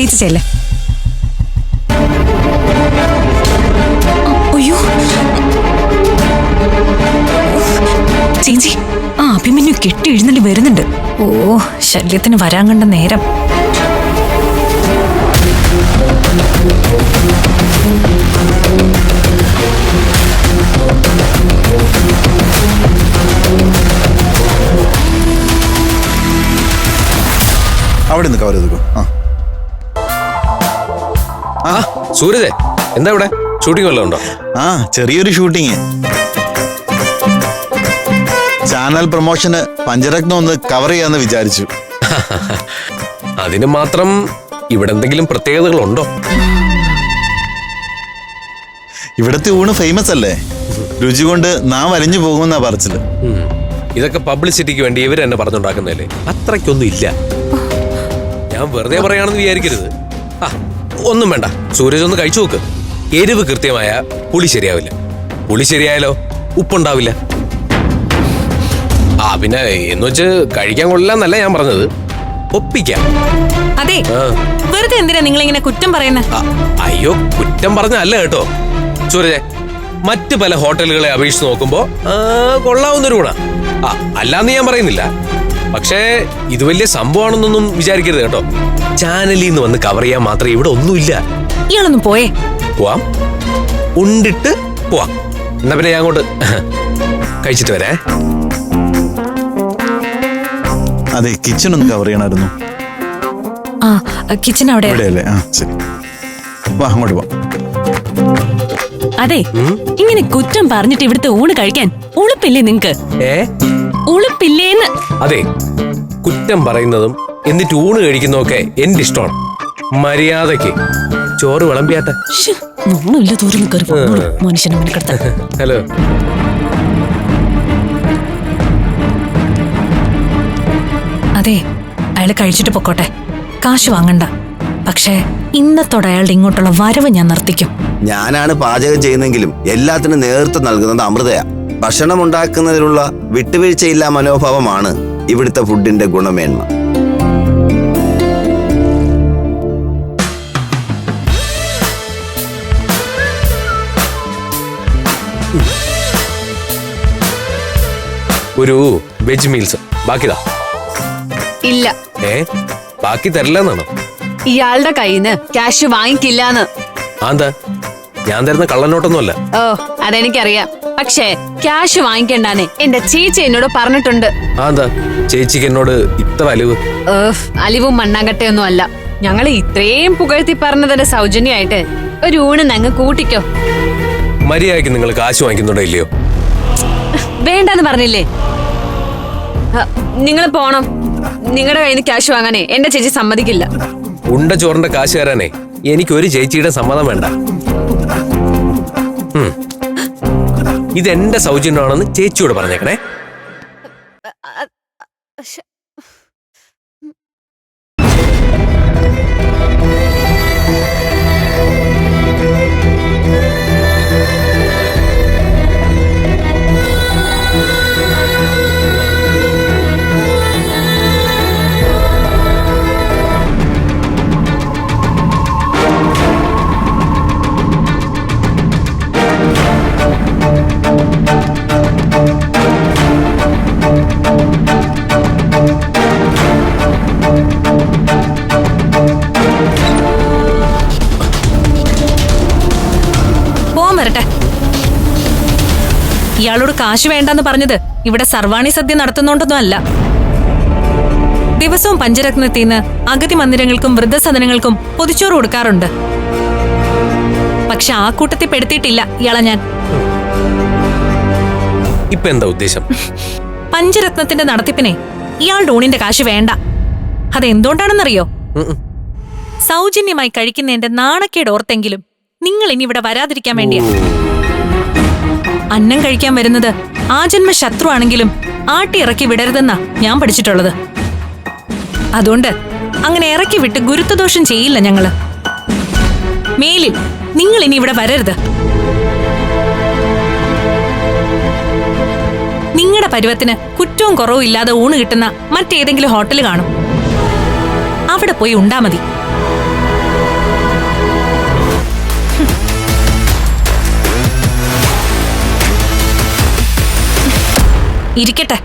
ചേച്ചി ചെല്ലേ. അയ്യോ. ആ അഭിമന്യു കെട്ടി എഴുന്നള്ളി വരുന്നുണ്ട്. ഓ ശല്യത്തിന് വരാൻ കണ്ട നേരം. അവിടെ നിന്ന് കവർ ചെയ്തോ ആ. ആ സൂരജ് എന്താ ഇവിടെ? ഷൂട്ടിംഗ് വല്ലതും ഉണ്ടോ? ആ ചെറിയൊരു ഷൂട്ടിങ് ചാനൽ പ്രൊമോഷന് പഞ്ചരത്നം ഒന്ന് കവർ ചെയ്യാന്ന് വിചാരിച്ചു. അതിന് മാത്രം ഇവിടെ എന്തെങ്കിലും പ്രത്യേകതകളുണ്ടോ? ഇവിടത്തെ ഊണ് ഫേമസ് അല്ലേ? രുചി കൊണ്ട് നാം വലിഞ്ഞു പോകുമെന്നാ പറച്ചിൽ. ഉം. ഇതൊക്കെ പബ്ലിസിറ്റിക്ക് വേണ്ടി ഇവർ എന്നെ പറഞ്ഞുണ്ടാക്കുന്നതല്ലേ? അത്രയ്ക്കൊന്നും ഇല്ല. ഞാൻ വെറുതെ പറയാണെന്ന് വിചാരിക്കരുത്. ആ. ഒന്നും വേണ്ട. സൂരജ് ഒന്ന് കഴിച്ചു നോക്ക്. എരിവ് കൃത്യമായ പുളി ശരിയാവില്ല. പുളി ശരിയായാലോ? ഉപ്പുണ്ടാവില്ല. ആ പിന്നെ എന്ന് വെച്ച് കഴിക്കാൻ കൊള്ളില്ലെന്നല്ല ഞാൻ പറഞ്ഞത്. ഒപ്പിക്കാം. അതെ വെറുതെ എന്തിനാ നിങ്ങൾ ഇങ്ങനെ കുറ്റം പറയുന്നത് അയ്യോ കുറ്റം പറഞ്ഞല്ല കേട്ടോ. സൂരജെ മറ്റു പല ഹോട്ടലുകളെ അപേക്ഷിച്ച് നോക്കുമ്പോ കൊള്ളാവുന്ന ഒരു ഗുണ. ആ അല്ലാന്ന് ഞാൻ പറയുന്നില്ല. പക്ഷേ ഇത് വലിയ സംഭവമാണെന്നൊന്നും വിചാരിക്കരുത് കേട്ടോ. ചാനലിൽ നിന്ന് വന്ന് കവർ ചെയ്യാൻ മാത്രമേ ഇവിടെ ഒന്നുമില്ല. ഇയാളൊന്നും പോയേ. പോവാം. ഉണ്ടിട്ട് പോവാം. എന്നാ പിന്നെ ഞാൻ അങ്ങോട്ട് കഴിച്ചിട്ട് വരേ. അതെ കിച്ചൺ ഒന്ന് കവർ ചെയ്യണമായിരുന്നു. ആ കിച്ചൺ അവിടെ. ഇവിടെയല്ലേ? ആ ശരി. വാ അങ്ങോട്ട് പോ അതെ ഇങ്ങനെ കുറ്റം പറഞ്ഞിട്ട് ഇവിടുത്തെ ഊണ് കഴിക്കാൻ ഉളുപ്പില്ലേ നിങ്ങക്ക്? ഏ? ഉളുപ്പില്ലേന്ന്. അതെ കുറ്റം പറയുന്നതും എന്നിട്ട് ഊണ് കഴിക്കുന്നതൊക്കെ എന്റെ ഇഷ്ടമാണ്. മര്യാദയ്ക്ക് ചോറ് വിളമ്പിയാട്ടെ. മനുഷ്യനെ ഹലോ. അതെ അയാൾ കഴിച്ചിട്ട് പൊക്കോട്ടെ. കാശ് വാങ്ങണ്ട. പക്ഷേ ഇന്നത്തോടെ അയാളുടെ ഇങ്ങോട്ടുള്ള വരവ് ഞാൻ നിർത്തിക്കും. ഞാനാണ് പാചകം ചെയ്യുന്നെങ്കിലും എല്ലാത്തിനും നേതൃത്വം നൽകുന്നത് അമൃതയാ. ഭക്ഷണം ഉണ്ടാക്കുന്നതിലുള്ള വിട്ടുവീഴ്ചയില്ലാ മനോഭാവമാണ് ഇവിടുത്തെ ഫുഡിന്റെ ഗുണമേന്മ. ഒരു വെജ് മീൽസ് ബാക്കിതാ? ഇല്ല. ഏ? ബാക്കി തരില്ലെന്നാണോ? ഇയാളുടെ കയ്യിന്ന് ക്യാഷ് വാങ്ങിക്കില്ലാന്ന്. ആന്താ ഞാൻ തരുന്ന കള്ളനോട്ടൊന്നുമല്ല. ഓ അതെനിക്കറിയാം. പക്ഷേ ക്യാഷ് വാങ്ങിക്കണ്ടാന്ന്. എന്റെ ചേച്ചി എന്നോട് പറഞ്ഞിട്ടുണ്ട്. ചേച്ചിക്ക് എന്നോട് ഇത്ര അലിവ്? അലിവും മണ്ണാങ്കട്ടയൊന്നും അല്ല. ഞങ്ങൾ ഇത്രയും പുകഴ്ത്തി പറഞ്ഞതിന്റെ സൗജന്യമായിട്ട് ഒരു ഊണ് നങ്ങ് കൂട്ടിക്കോ. മര്യാദയ്ക്ക് നിങ്ങൾ കാശ് വാങ്ങിക്കുന്നുണ്ടോ ഇല്ലയോ? വേണ്ടെന്ന് പറഞ്ഞില്ലേ? നിങ്ങൾ പോണം. നിങ്ങളുടെ കയ്യിൽ നിന്ന് ക്യാഷ് വാങ്ങാനേ. എന്റെ ചേച്ചി സമ്മതിക്കില്ല. ഉണ്ട ചോറിന്റെ കാശ് തരാനേ. എനിക്ക് ഒരു ചേച്ചിയുടെ സമ്മതം വേണ്ട. ഇതെന്റെ സൗജന്യമാണെന്ന് ചേച്ചിയോട് പറഞ്ഞേക്കണേ. ഇയാളോട് കാശ് വേണ്ടെന്ന് പറഞ്ഞത് ഇവിടെ സർവാണി സദ്യ നടത്തുന്നോണ്ടൊന്നും അല്ല ദിവസവും പഞ്ചരത്നത്തിന്ന് അഗതി മന്ദിരങ്ങൾക്കും വൃദ്ധസദനങ്ങൾക്കും പൊതിച്ചോറ് കൊടുക്കാറുണ്ട്. പക്ഷെ ആ കൂട്ടത്തിൽ പെടുത്തിയിട്ടില്ല ഇയാളെ ഞാൻ. ഇപ്പൊ എന്താ ഉദ്ദേശം? പഞ്ചരത്നത്തിന്റെ നടത്തിപ്പിനെ ഇയാളുടെ ഊണിന്റെ കാശ് വേണ്ട. അതെന്തുകൊണ്ടാണെന്നറിയോ. സൗജന്യമായി കഴിക്കുന്നതിന്റെ നാണക്കേട് ഓർത്തെങ്കിലും നിങ്ങൾ ഇനി ഇവിടെ വരാതിരിക്കാൻ വേണ്ടിയാ. അന്നം കഴിക്കാൻ വരുന്നത് ആജന്മ ശത്രു ആണെങ്കിലും ആട്ടി ഇറക്കി വിടരുതെന്നാ ഞാൻ പഠിച്ചിട്ടുള്ളത്. അതുകൊണ്ട് അങ്ങനെ ഇറക്കി വിട്ട് ഗുരുത്വദോഷം ചെയ്യില്ല ഞങ്ങൾ. മേലിൽ നിങ്ങൾ ഇനി ഇവിടെ വരരുത്. നിങ്ങളുടെ പരുവത്തിന് കുറ്റവും കുറവും ഇല്ലാതെ ഊണ് കിട്ടുന്ന മറ്റേതെങ്കിലും ഹോട്ടൽ കാണും. അവിടെ പോയി ഉണ്ടാ മതി. ഇരിക്കട്ടെ.